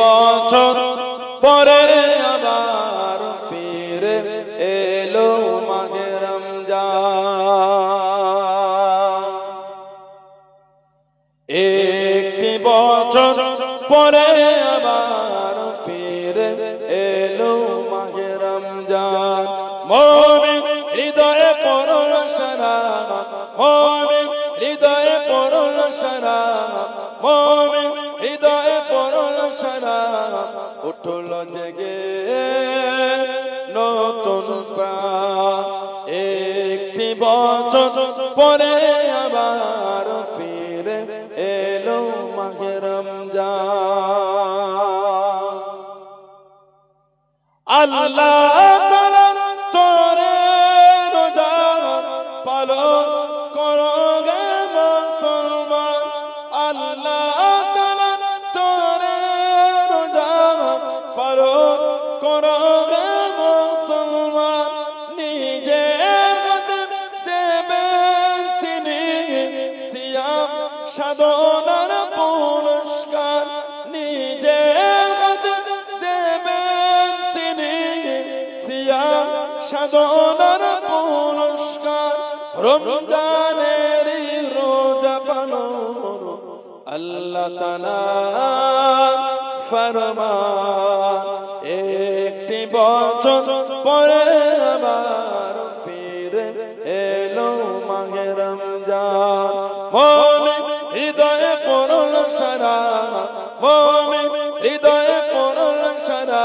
বছর পরে আবার ফিরে এলো মাঘে রমজান। একটি বছর পরে আবার ফিরে এলো মাঘে রমজান। মমিন হৃদয়ে পরল সারা মমিন হৃদয়ে পরল সারা মমিন হৃদয়ে পরল উঠল জেগে নতুন একটি বছর পরে আবার ফিরে এলো মাহেরম যা আল্লাহ সাধনার পুরস্কার নিজে দেবেন তিনি। সিয়াম সাধনার পুরস্কার, রমজানের রোজা পালন আল্লাহ তালা ফরমান। একটি বছর পরে আবার ফিরে এলো মাঘে রমজান। মনে হৃদয়ে পড়ল সারা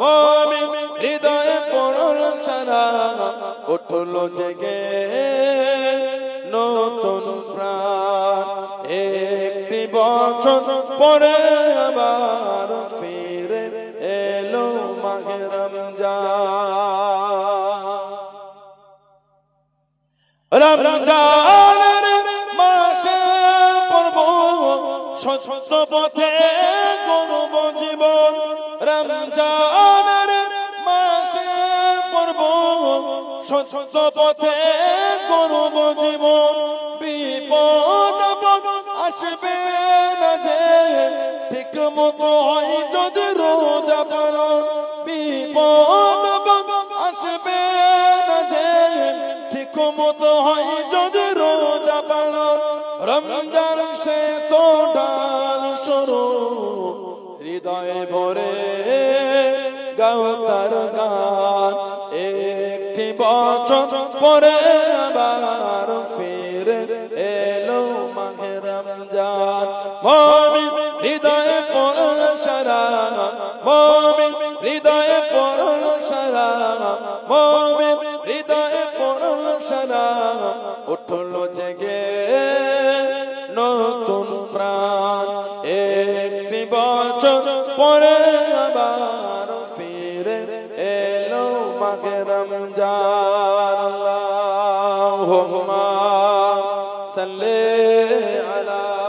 মনে হৃদয়ে পড়ল সারা, উঠল জেগে নতুন প্রাণ। একটি বছর পরে আবার ফিরে এলো মাঘে রমজান। রমজানের সত্য পথে করব জীবন। রমজানের মাসে পর্ব সত্য পথে করব জীবন। বিপদ আসবে না ঠিক মতো হয় যদি রোজা পালন। বিপদ আসবে না ঠিক মতো হয় যদি হৃদয়ে ভরে গাও তার গান। একটি বছর পরে আবার ফিরে এলো মাঘে রমজান। মমি হৃদয়ে পড়ল সারা মমি হৃদয়ে পড়ল সারা মমি হৃদয়ে পড়ল সারা। উঠল জেগে নতুন প্রাণ। পরে আবার ফিরে এলো মাকে রমজান। আল্লাহুম্মা সাল্লি আলা